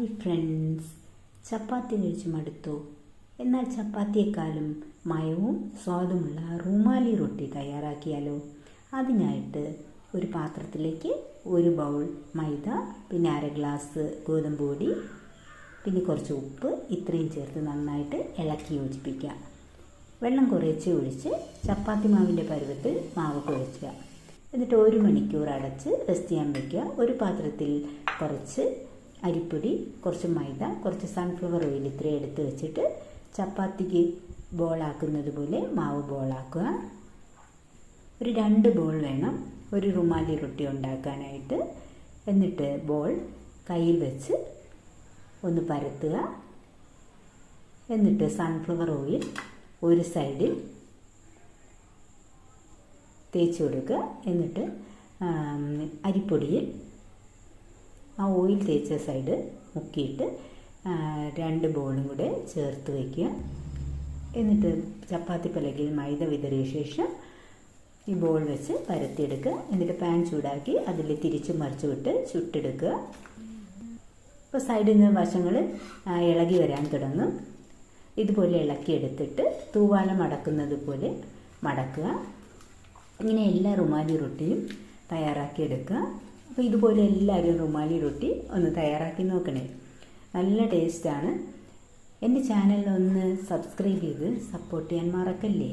Hi friends. ചപ്പാത്തി കഴിച്ച് മടുത്തു. എന്നാൽ ചപ്പാത്തിയെക്കാളും മയവും സ്വാദുമുള്ള റുമാലി റൊട്ടി തയ്യാറാക്കിയാലോ? അതിനായിട്ട് ഒരു പാത്രത്തിലേക്ക് ഒരു ബൗൾ മൈദ പിന്നെ അര ഗ്ലാസ് ഗോതമ്പ് പൊടി പിന്നെ കുറച്ച് ഉപ്പ് ഇത്രയും ചേർത്ത് നന്നായിട്ട് ഇളക്കി യോജിപ്പിക്കുക. വെള്ളം കുറച്ച് ഒഴിച്ച് ചപ്പാത്തി മാവിന്റെ പരുവത്തിൽ മാവ് കുഴച്ചുക എന്നിട്ട് ഒരു മണിക്കൂർ അടച്ച് റെസ്റ്റ് ചെയ്യാൻ വയ്ക്കുക ഒരു പാത്രത്തിൽ കുറച്ച് അരിപ്പൊടി കുറച്ച് മൈദ കുറച്ച് സൺഫ്ലവർ ഓയിൽ ഇത്രയും എടുത്ത് വെച്ചിട്ട് ചപ്പാത്തിക്ക് ബോളാക്കുന്നത് പോലെ മാവ് ബോളാക്കുക ഒരു രണ്ട് ബോൾ വേണം. ഒരു റുമാലി റൊട്ടി ഉണ്ടാക്കാനായിട്ട്. എന്നിട്ട് ബോൾ കയ്യിൽ വെച്ച് ഒന്ന് പരത്തുക. എന്നിട്ട് സൺഫ്ലവർ ഓയിൽ ഒരു സൈഡിൽ തേച്ച് കൊടുക്കുക. എന്നിട്ട് അരിപ്പൊടിയിൽ ആ ഓയിൽ തേച്ച സൈഡ് മുക്കിയിട്ട് രണ്ട് ബോളും കൂടെ ചേർത്ത് വയ്ക്കുക എന്നിട്ട് ചപ്പാത്തി പലകയിൽ മൈദ വിതറിയ ശേഷം ഈ ബോൾ വെച്ച് പരത്തിയെടുക്കുക. എന്നിട്ട് പാൻ ചൂടാക്കി അതിൽ തിരിച്ചു മറിച്ചു വിട്ട് ചുട്ടെടുക്കുക. ഇപ്പോൾ സൈഡിൽ നിന്ന് വശങ്ങൾ ഇളകി വരാൻ തുടങ്ങും. ഇതുപോലെ ഇളക്കിയെടുത്തിട്ട് തൂവാല മടക്കുന്നത് പോലെ മടക്കുക. ഇങ്ങനെ എല്ലാ റുമാലി റൊട്ടിയും തയ്യാറാക്കിയെടുക്കുക അപ്പോൾ ഇതുപോലെ എല്ലാവരും റുമാലി റൊട്ടി ഒന്ന് തയ്യാറാക്കി നോക്കണേ. നല്ല ടേസ്റ്റാണ് എന്റെ ചാനലിൽ ഒന്ന് സബ്സ്ക്രൈബ് ചെയ്ത് സപ്പോർട്ട് ചെയ്യാൻ മറക്കല്ലേ?